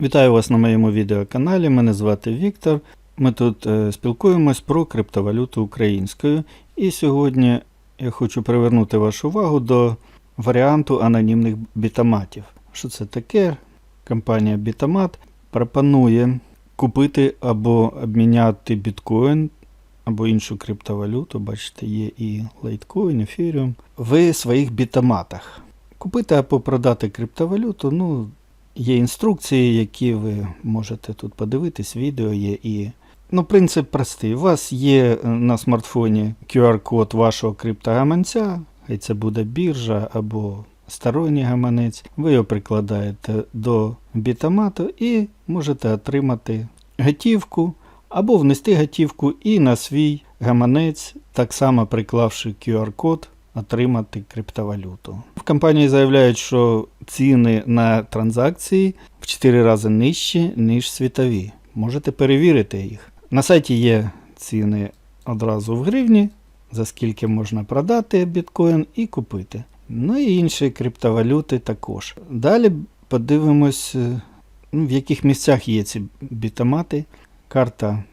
Вітаю вас на моєму відеоканалі. Мене звати Віктор. Ми тут е, спілкуємось про криптовалюту українською. І сьогодні я хочу привернути вашу увагу до варіанту анонімних бітаматів. Що це таке? Компанія Bitamat пропонує купити або обміняти біткоін або іншу криптовалюту. Бачите, є і лайткоін, ефіріум в своїх бітаматах. Купити або продати криптовалюту, ну, Є інструкції, які ви можете тут подивитись, відео є і. Ну, принцип простий. У вас є е, на смартфоні QR-код вашого криптогаманця, і це буде біржа або сторонній гаманець. Ви його прикладаєте до бітамату і можете отримати готівку або внести готівку і на свій гаманець, так само приклавши QR-код, отримати криптовалюту. В компанії заявляють, що ціни на транзакції в 4 рази нижчі, ніж світові. Можете перевірити їх. На сайті є ціни одразу в гривні, за скільки можна продати біткоін і купити. Ну і інші криптовалюти також. Далі подивимось, е, ну, в яких місцях є ці бітамати. Карта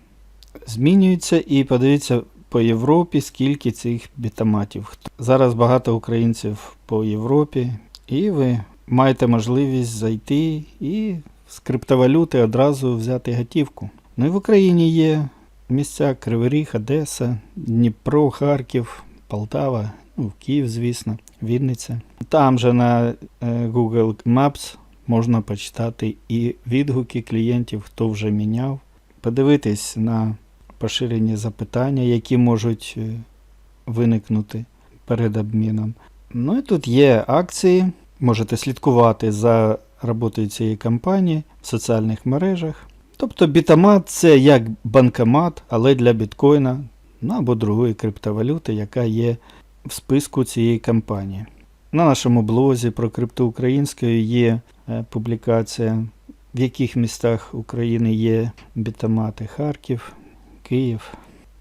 змінюється і подивіться по Європі, скільки цих бітаматів. Зараз багато українців по Європі, і ви маєте можливість зайти і з криптовалюти одразу взяти готівку. Ну і в Україні є місця Кривий Одеса, Дніпро, Харків, Полтава, ну, Київ, звісно, Вінниця. Там же на е, Google Maps можна почитати і відгуки клієнтів, хто вже міняв, подивитись на поширені запитання, які можуть е, виникнути перед обміном. Ну і тут є акції. Можете слідкувати за роботою цієї компанії в соціальних мережах. Тобто бітамат це як банкомат, але для біткоїна ну, або другої криптовалюти, яка є в списку цієї компанії. На нашому блозі про крипту українською є е, публікація, в яких містах України є бітамати Харків, Київ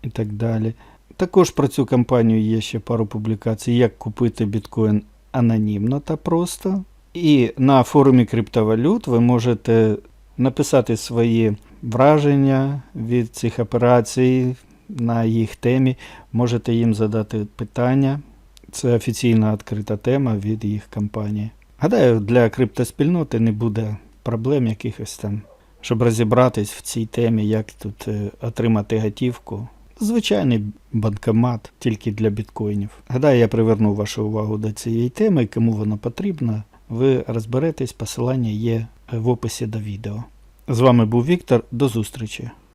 і так далі. Також про цю компанію є ще пару публікацій, як купити біткоін анонімно та просто. І на форумі криптовалют ви можете написати свої враження від цих операцій на їх темі. Можете їм задати питання. Це офіційна відкрита тема від їх компанії. Гадаю, для криптоспільноти не буде проблем якихось там, щоб розібратись в цій темі, як тут е, отримати готівку. Звичайний банкомат тільки для біткоїнів. Гадаю, я привернув вашу увагу до цієї теми, кому вона потрібна. Ви розберетесь, посилання є в описі до відео. З вами був Віктор, до зустрічі.